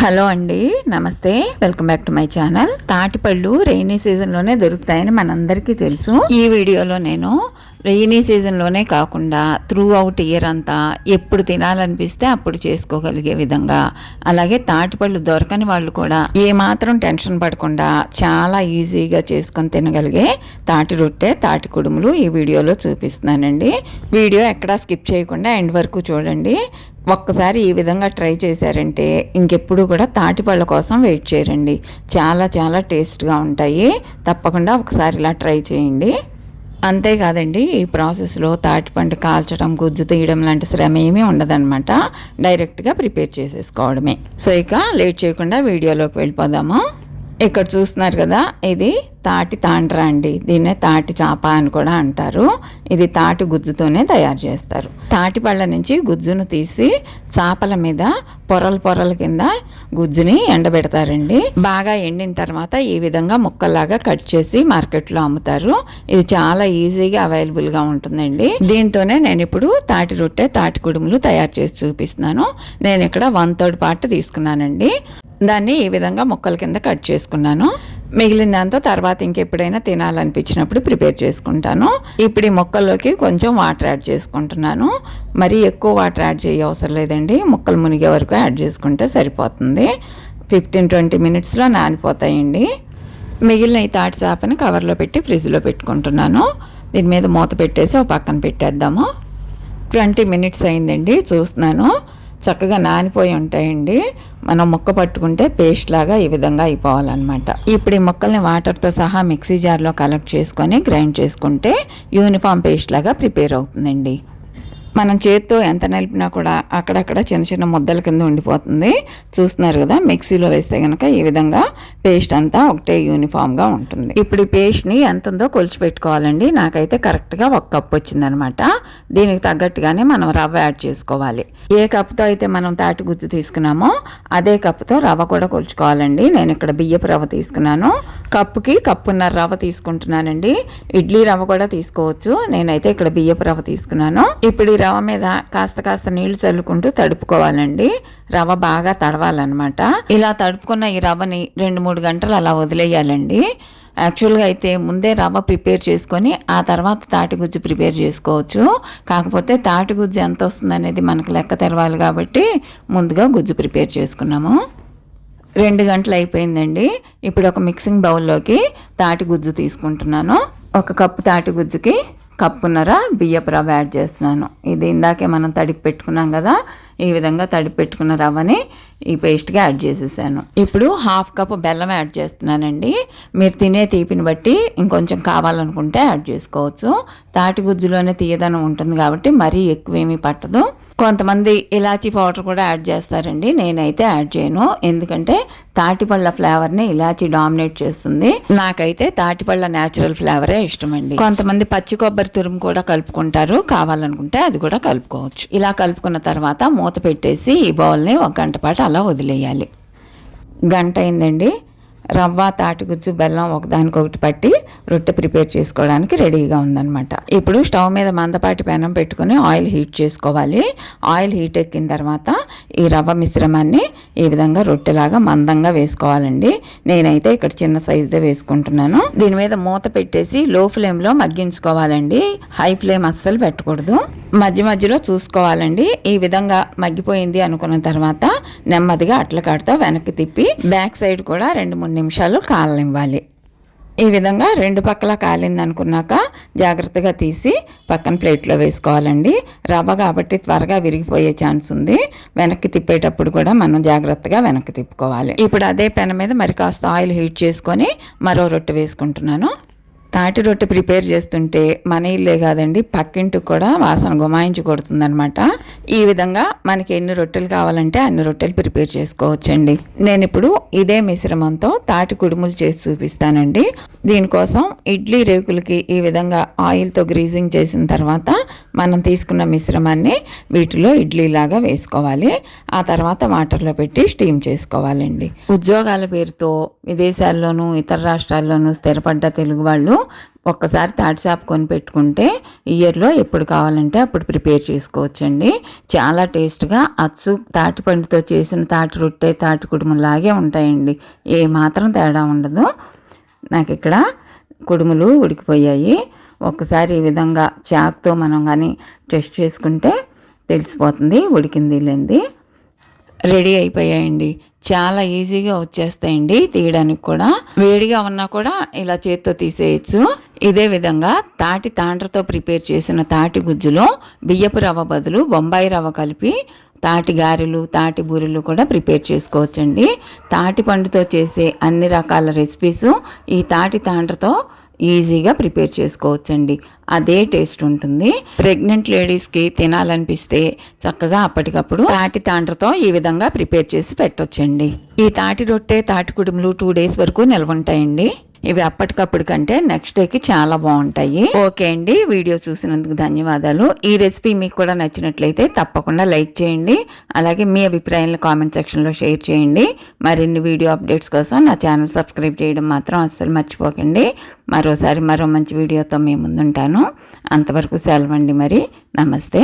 Hello అండి నమస్తే. Welcome back to my channel. తాటిపళ్ళు rainy సీజన్లోనే దొరుకుతాయని మనందరికీ తెలుసు. ఈ వీడియోలో నేను రెయినీ సీజన్లోనే కాకుండా త్రూ అవుట్ ఇయర్ అంతా ఎప్పుడు తినాలనిపిస్తే అప్పుడు చేసుకోగలిగే విధంగా అలాగే తాటిపళ్ళు దొరకని వాళ్ళు కూడా ఏ మాత్రం టెన్షన్ పడకుండా చాలా ఈజీగా చేసుకొని తినగలిగే తాటి రొట్టె తాటి కుడుములు ఈ వీడియోలో చూపిస్తున్నానండి. వీడియో ఎక్కడా స్కిప్ చేయకుండా ఎండ్ వరకు చూడండి. ఒక్కసారి ఈ విధంగా ట్రై చేశారంటే ఇంకెప్పుడు కూడా తాటిపళ్ళ కోసం వెయిట్ చేయరండి చాలా చాలా టేస్ట్గా ఉంటాయి. తప్పకుండా ఒకసారి ఇలా ట్రై చేయండి. అంతేకాదండి ఈ ప్రాసెస్లో తాటిపండు కాల్చడం గుజ్జు తీయడం లాంటి శ్రమ ఏమీ ఉండదన్నమాట. డైరెక్ట్గా ప్రిపేర్ చేసేసుకోవడమే. సో ఇక లేట్ చేయకుండా వీడియోలోకి వెళ్ళిపోదాము. ఇక్కడ చూస్తున్నారు కదా ఇది తాటి తాండ్ర అండి. దీన్నే తాటి చాప అని కూడా అంటారు. ఇది తాటి గుజ్జుతోనే తయారు చేస్తారు. తాటి పళ్ళ నుంచి గుజ్జును తీసి చాపల మీద పొరల పొరల కింద గుజ్జుని ఎండబెడతారండి. బాగా ఎండిన తర్వాత ఈ విధంగా ముక్కల్లాగా కట్ చేసి మార్కెట్లో అమ్ముతారు. ఇది చాలా ఈజీగా అవైలబుల్గా ఉంటుందండి. దీంతోనే నేను ఇప్పుడు తాటి రొట్టె తాటి కుడుములు తయారు చేసి చూపిస్తున్నాను. నేను ఇక్కడ వన్ థర్డ్ పార్ట్ తీసుకున్నానండి. దాన్ని ఈ విధంగా ముక్కల కింద కట్ చేసుకున్నాను. మిగిలిన దాంతో తర్వాత ఇంకెప్పుడైనా తినాలనిపించినప్పుడు ప్రిపేర్ చేసుకుంటాను. ఇప్పుడు ఈ మొక్కల్లోకి కొంచెం వాటర్ యాడ్ చేసుకుంటున్నాను. మరీ ఎక్కువ వాటర్ యాడ్ చేయ అవసరం లేదండి. ముక్కలు మునిగే వరకు యాడ్ చేసుకుంటే సరిపోతుంది. ఫిఫ్టీన్ ట్వంటీ మినిట్స్లో నానిపోతాయండి. మిగిలిన ఈ తాటి చేపని కవర్లో పెట్టి ఫ్రిడ్జ్లో పెట్టుకుంటున్నాను. దీని మీద మూత పెట్టేసి ఒక పక్కన పెట్టేద్దాము. ట్వంటీ మినిట్స్ అయిందండి. చూస్తున్నాను. చక్కగా నానిపోయి ఉంటాయండి. మనం ముక్క పట్టుకుంటే పేస్ట్ లాగా ఈ విధంగా అయిపోవాలన్నమాట. ఇప్పుడు ఈ ముక్కల్ని వాటర్తో సహా మిక్సీ జార్లో కలెక్ట్ చేసుకొని గ్రైండ్ చేసుకుంటే యూనిఫామ్ పేస్ట్ లాగా ప్రిపేర్ అవుతుందండి. మనం చేత్తో ఎంత నలిపినా కూడా అక్కడక్కడ చిన్న చిన్న ముద్దల కింద ఉండిపోతుంది. చూస్తున్నారు కదా మిక్సీలో వేస్తే కనుక ఈ విధంగా పేస్ట్ అంతా ఒకటే యూనిఫామ్గా ఉంటుంది. ఇప్పుడు ఈ పేస్ట్ని ఎంత ఉందో కొలిచి పెట్టుకోవాలండి. నాకైతే కరెక్ట్గా ఒక కప్ వచ్చిందనమాట. దీనికి తగ్గట్టుగానే మనం రవ్వ యాడ్ చేసుకోవాలి. ఏ కప్తో అయితే మనం తాటి గుజ్జు తీసుకున్నామో అదే కప్తో రవ్వ కూడా కొలుచుకోవాలండి. నేను ఇక్కడ బియ్యపు రవ్వ తీసుకున్నాను. కప్పుకి కప్పున్నర రవ్వ తీసుకుంటున్నానండి. ఇడ్లీ రవ్వ కూడా తీసుకోవచ్చు. నేనైతే ఇక్కడ బియ్యపు రవ్వ తీసుకున్నాను. ఇప్పుడు రవ రవ్వ మీద కాస్త కాస్త నీళ్ళు చల్లుకుంటూ తడుపుకోవాలండి. రవ్వ బాగా తడవాలన్నమాట. ఇలా తడుపుకున్న ఈ రవ్వని రెండు మూడు గంటలు అలా వదిలేయాలండి. యాక్చువల్గా అయితే ముందే రవ్వ ప్రిపేర్ చేసుకొని ఆ తర్వాత తాటిగుజ్జు ప్రిపేర్ చేసుకోవచ్చు. కాకపోతే తాటిగుజ్జు ఎంత వస్తుంది అనేది మనకు లెక్క తెరవాలి కాబట్టి ముందుగా గుజ్జు ప్రిపేర్ చేసుకున్నాము. రెండు గంటలు అయిపోయిందండి. ఇప్పుడు ఒక మిక్సింగ్ బౌల్లోకి తాటి గుజ్జు తీసుకుంటున్నాను. ఒక కప్పు తాటి గుజ్జుకి కప్పున్నర బియ్యపు రవ్వ యాడ్ చేస్తున్నాను. ఇది ఇందాకే మనం తడిపి పెట్టుకున్నాం కదా ఈ విధంగా తడిపి పెట్టుకున్న రవ్వని ఈ పేస్ట్గా యాడ్ చేసేసాను. ఇప్పుడు హాఫ్ కప్ బెల్లం యాడ్ చేస్తున్నానండి. మీరు తినే తీపిని బట్టి ఇంకొంచెం కావాలనుకుంటే యాడ్ చేసుకోవచ్చు. తాటి గుజ్జులోనే తీయదనం ఉంటుంది కాబట్టి మరీ ఎక్కువేమీ పట్టదు. కొంతమంది ఇలాచీ పౌడర్ కూడా యాడ్ చేస్తారండి. నేనైతే యాడ్ చేయను. ఎందుకంటే తాటిపళ్ళ ఫ్లేవర్ని ఇలాచీ డామినేట్ చేస్తుంది. నాకైతే తాటిపళ్ళ న్యాచురల్ ఫ్లేవరే ఇష్టమండి. కొంతమంది పచ్చి కొబ్బరి తురుము కూడా కలుపుకుంటారు. కావాలనుకుంటే అది కూడా కలుపుకోవచ్చు. ఇలా కలుపుకున్న తర్వాత మూత పెట్టేసి ఈ బౌల్ని ఒక గంట పాటు అలా వదిలేయాలి. గంట అయిందండి. రవ్వ తాటిగుజ్జు బెల్లం ఒకదానికొకటి పట్టి రొట్టె ప్రిపేర్ చేసుకోవడానికి రెడీగా ఉందన్నమాట. ఇప్పుడు స్టవ్ మీద మందపాటి పెనం పెట్టుకుని ఆయిల్ హీట్ చేసుకోవాలి. ఆయిల్ హీట్ ఎక్కిన తర్వాత ఈ రవ్వ మిశ్రమాన్ని ఈ విధంగా రొట్టెలాగా మందంగా వేసుకోవాలండి. నేనైతే ఇక్కడ చిన్న సైజుదే వేసుకుంటున్నాను. దీని మీద మూత పెట్టేసి లో ఫ్లేమ్లో మగ్గించుకోవాలండి. హై ఫ్లేమ్ అస్సలు పెట్టకూడదు. మధ్య మధ్యలో చూసుకోవాలండి. ఈ విధంగా మగ్గిపోయింది అనుకున్న తర్వాత నెమ్మదిగా అట్లకాడతో వెనక్కి తిప్పి బ్యాక్ సైడ్ కూడా రెండు మూడు నిమిషాలు కాలనివ్వాలి. ఈ విధంగా రెండు పక్కల కాలింది అనుకున్నాక జాగ్రత్తగా తీసి పక్కన ప్లేట్లో వేసుకోవాలండి. రవ్వ కాబట్టి త్వరగా విరిగిపోయే ఛాన్స్ ఉంది. వెనక్కి తిప్పేటప్పుడు కూడా మనం జాగ్రత్తగా వెనక్కి తిప్పుకోవాలి. ఇప్పుడు అదే పెన మీద మరి కాస్త ఆయిల్ హీట్ చేసుకొని మరో రొట్టె వేసుకుంటున్నాను. తాటి రొట్టె ప్రిపేర్ చేస్తుంటే మన ఇల్లే కాదండి పక్కింటికి కూడా వాసన గుమాయించి కొడుతుందనమాట ఈ విధంగా మనకి ఎన్ని రొట్టెలు కావాలంటే అన్ని రొట్టెలు ప్రిపేర్ చేసుకోవచ్చండి. నేను ఇప్పుడు ఇదే మిశ్రమంతో తాటి కుడుములు చేసి చూపిస్తానండి. దీనికోసం ఇడ్లీ రేకులకి ఈ విధంగా ఆయిల్తో గ్రీజింగ్ చేసిన తర్వాత మనం తీసుకున్న మిశ్రమాన్ని వీటిలో ఇడ్లీలాగా వేసుకోవాలి. ఆ తర్వాత వాటర్లో పెట్టి స్టీమ్ చేసుకోవాలండి. ఉద్యోగాల పేరుతో విదేశాల్లోనూ ఇతర రాష్ట్రాల్లోనూ స్థిరపడ్డ తెలుగు వాళ్ళు ఒక్కసారి తాటి చేప కొని పెట్టుకుంటే ఇయర్లో ఎప్పుడు కావాలంటే అప్పుడు ప్రిపేర్ చేసుకోవచ్చండి. చాలా టేస్ట్గా అచ్చు తాటి పండుతో చేసిన తాటి రొట్టె తాటి కుడుములాగే ఉంటాయండి. ఏ మాత్రం తేడా ఉండదు. నాకు ఇక్కడ కుడుములు ఉడికిపోయాయి. ఒక్కసారి ఈ విధంగా చాక్తో మనం కానీ టెస్ట్ చేసుకుంటే తెలిసిపోతుంది ఉడికింది లేనిది. రెడీ అయిపోయాయండి. చాలా ఈజీగా వచ్చేస్తాయండి తీయడానికి కూడా. వేడిగా ఉన్నా కూడా ఇలా చేత్తో తీసేయచ్చు. ఇదే విధంగా తాటి తాండ్రతో ప్రిపేర్ చేసిన తాటి గుజ్జులో బియ్యపు రవ్వ బదులు బొంబాయి రవ్వ కలిపి తాటి గారెలు తాటి బూరెలు కూడా ప్రిపేర్ చేసుకోవచ్చండి. తాటి పండుతో చేసే అన్ని రకాల రెసిపీస్ ఈ తాటి తాండ్రతో ఈజీగా ప్రిపేర్ చేసుకోవచ్చండి. అదే టేస్ట్ ఉంటుంది. ప్రెగ్నెంట్ లేడీస్కి తినాలనిపిస్తే చక్కగా అప్పటికప్పుడు తాటి తాండ్రతో ఈ విధంగా ప్రిపేర్ చేసి పెట్టొచ్చండి. ఈ తాటి రొట్టె తాటి కుడుములు టూ డేస్ వరకు నిల్వ ఉంటాయండి. ఇవి అప్పటికప్పుడు కంటే నెక్స్ట్ డేకి చాలా బాగుంటాయి. ఓకే అండి వీడియో చూసినందుకు ధన్యవాదాలు. ఈ రెసిపీ మీకు కూడా నచ్చినట్లయితే తప్పకుండా లైక్ చేయండి అలాగే మీ అభిప్రాయాలను కామెంట్ సెక్షన్లో షేర్ చేయండి. మరిన్ని వీడియో అప్డేట్స్ కోసం నా ఛానల్ సబ్స్క్రైబ్ చేయడం మాత్రం అస్సలు మర్చిపోకండి. మరోసారి మరో మంచి వీడియోతో మీ ముందుంటాను. అంతవరకు సెలవండి మరి. నమస్తే.